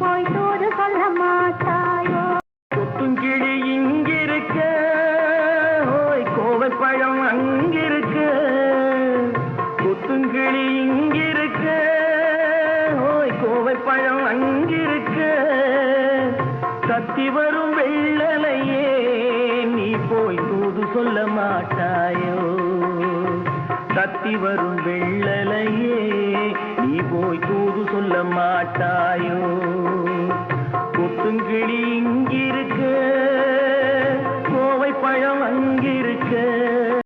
போய் தூது சொல்ல மாட்டாயோ? கொத்தும் கிளி இங்கிருக்க. கோவை பழம் அங்கிருக்க. கொத்தும் கிளி இங்கிருக்க. கோவை பழம் அங்கிருக்க. கத்தி வரும் வெள்ளலையே நீ போய் தூது சொல்ல மாட்டாயோ? கத்தி வரும் வெள்ளலையே நீ போய் தூது சொல்ல மாட்டாயோ? கொத்துங்கிளி இங்கிருக்க கோவை பழம் அங்கிருக்க.